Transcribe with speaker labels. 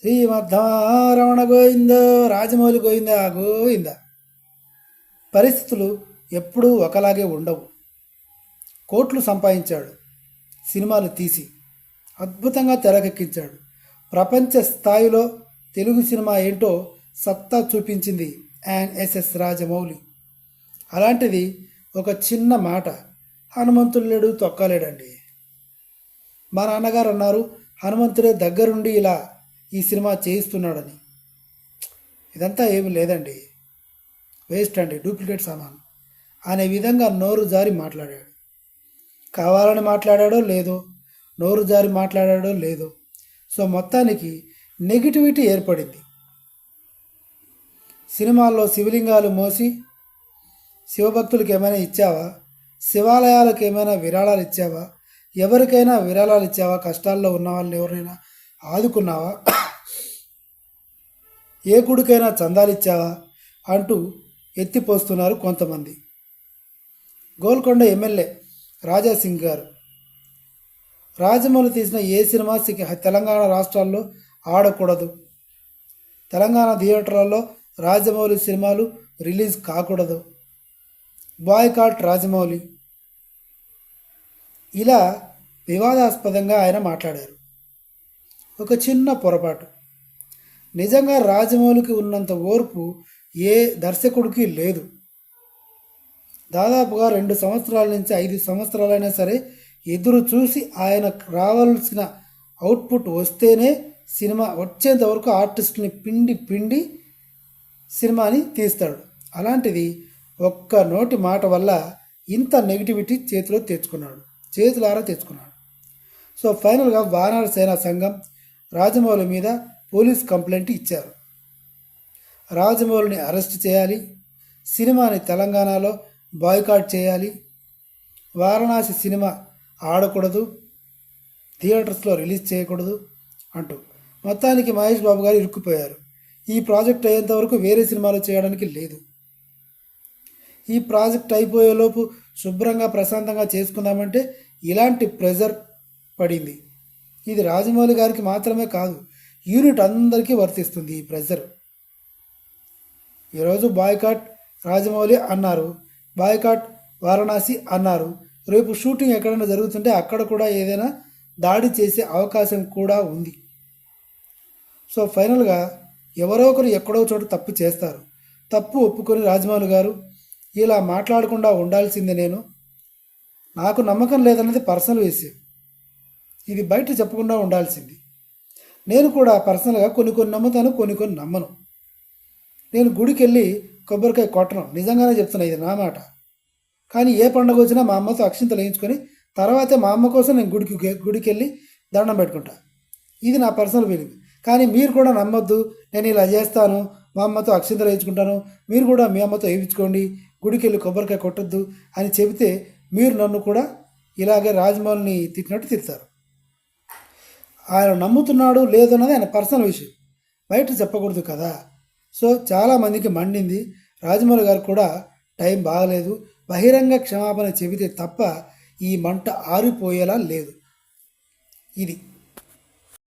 Speaker 1: శ్రీమద్ధారమణ గోవింద రాజమౌళి గోవింద. గోవింద పరిస్థితులు ఎప్పుడూ ఒకలాగే ఉండవు. కోట్లు సంపాదించాడు. సినిమాలు తీసి అద్భుతంగా తెరకెక్కించాడు. ప్రపంచ స్థాయిలో తెలుగు సినిమా ఏంటో సత్తా చూపించింది యాన్ ఎస్ఎస్ రాజమౌళి. అలాంటిది ఒక చిన్న మాట హనుమంతుడు లేడు తొక్కలేడండి. మా నాన్నగారు అన్నారు హనుమంతుడే దగ్గరుండి ఇలా ఈ సినిమా చేయిస్తున్నాడని. ఇదంతా ఏమి లేదండి. వేస్ట్ అండి డూప్లికేట్ సామాన్. అనే విధంగా నోరు జారి మాట్లాడాడు. కావాలని మాట్లాడాడో లేదో నోరు జారి మాట్లాడాడో లేదో సో మొత్తానికి నెగిటివిటీ ఏర్పడింది. సినిమాల్లో శివలింగాలు మోసి శివభక్తులకు ఏమైనా ఇచ్చావా? శివాలయాలకు ఏమైనా విరాళాలు ఇచ్చావా? ఎవరికైనా విరాళాలు ఇచ్చావా? కష్టాల్లో ఉన్న వాళ్ళు ఎవరైనా ఆదుకున్నావా? ఏ గుడికైనా చందాలు ఇచ్చావా అంటూ ఎత్తిపోస్తున్నారు కొంతమంది. గోల్కొండ ఎమ్మెల్యే రాజాసింగ్ గారు. రాజమౌళి తీసిన ఏ సినిమా సి- తెలంగాణ రాష్ట్రాల్లో ఆడకూడదు. తెలంగాణ థియేటర్లలో రాజమౌళి సినిమాలు రిలీజ్ కాకూడదు. బాయ్కాట్ రాజమౌళి. ఇలా వివాదాస్పదంగా ఆయన మాట్లాడారు. ఒక చిన్న పొరపాటు. నిజంగా రాజమౌళికి ఉన్నంత ఓర్పు ఏ దర్శకుడికి లేదు. దాదాపుగా రెండు సంవత్సరాల నుంచి ఐదు సంవత్సరాలైనా సరే ఎదురు చూసి ఆయనకు రావాల్సిన అవుట్పుట్ వస్తేనే సినిమా వచ్చేంత వరకు ఆర్టిస్ట్ని పిండి పిండి సినిమాని తీస్తాడు. అలాంటిది ఒక్క నోటి మాట వల్ల ఇంత నెగిటివిటీ చేతిలో తెచ్చుకున్నాడు. చేతులారా తెచ్చుకున్నాడు. సో ఫైనల్గా వానర సేనా సంఘం రాజమౌళి మీద పోలీస్ కంప్లైంట్ ఇచ్చారు. రాజమౌళిని అరెస్ట్ చేయాలి సినిమాని తెలంగాణలో బాయ్కాట్ చేయాలి వారణాసి సినిమా ఆడకూడదు థియేటర్స్లో రిలీజ్ చేయకూడదు అంటూ మొత్తానికి మహేష్ బాబు గారు ఇరుక్కుపోయారు. ఈ ప్రాజెక్ట్ అయ్యేంతవరకు వేరే సినిమాలు చేయడానికి లేదు. ఈ ప్రాజెక్ట్ అయిపోయేలోపు శుభ్రంగా ప్రశాంతంగా చేసుకుందామంటే ఇలాంటి ప్రెజర్ పడింది. ఇది రాజమౌళి గారికి మాత్రమే కాదు యూనిట్ అందరికీ వర్తిస్తుంది ఈ ప్రెజర్. ఈరోజు బాయ్కాట్ రాజమౌళి అన్నారు బాయ్కాట్ వారణాసి అన్నారు రేపు షూటింగ్ ఎక్కడైనా జరుగుతుంటే అక్కడ కూడా ఏదైనా దాడి చేసే అవకాశం కూడా ఉంది. సో ఫైనల్గా ఎవరో ఒకరు ఎక్కడో చోట తప్పు చేస్తారు. తప్పు ఒప్పుకొని రాజమౌళి గారు ఇలా మాట్లాడకుండా ఉండాల్సిందే నేను. నాకు నమ్మకం లేదన్నది పర్సనల్ విషయం. ఇది బయట చెప్పకుండా ఉండాల్సింది. నేను కూడా పర్సనల్గా కొన్ని కొన్ని నమ్ముతాను కొన్ని కొన్ని నమ్మను. నేను గుడికి వెళ్ళి కొబ్బరికాయ కొట్టను. నిజంగానే చెప్తున్నా ఇది నా మాట. కానీ ఏ పండుగ వచ్చినా మా అమ్మతో అక్షింతలు వేయించుకొని తర్వాతే మా అమ్మ కోసం నేను గుడికి గుడికి వెళ్ళి దండం పెట్టుకుంటా. ఇది నా పర్సనల్ ఫీలింగ్. కానీ మీరు కూడా నమ్మొద్దు. నేను ఇలా చేస్తాను. మా అమ్మతో అక్షింతలు వేయించుకుంటాను. మీరు కూడా మీ అమ్మతో వేయించుకోండి. గుడికి వెళ్ళి కొబ్బరికాయ కొట్టొద్దు అని చెబితే మీరు నన్ను కూడా ఇలాగే రాజమౌళిని తిట్టినట్టు తిడతారు. ఆయన నమ్ముతున్నాడు లేదన్నది ఆయన పర్సనల్ విషయం. బయట చెప్పకూడదు కదా. సో చాలామందికి మండింది. రాజమౌళి గారు కూడా టైం బాగలేదు. బహిరంగ క్షమాపణ చెబితే తప్ప ఈ మంట ఆరిపోయేలా లేదు. ఇది.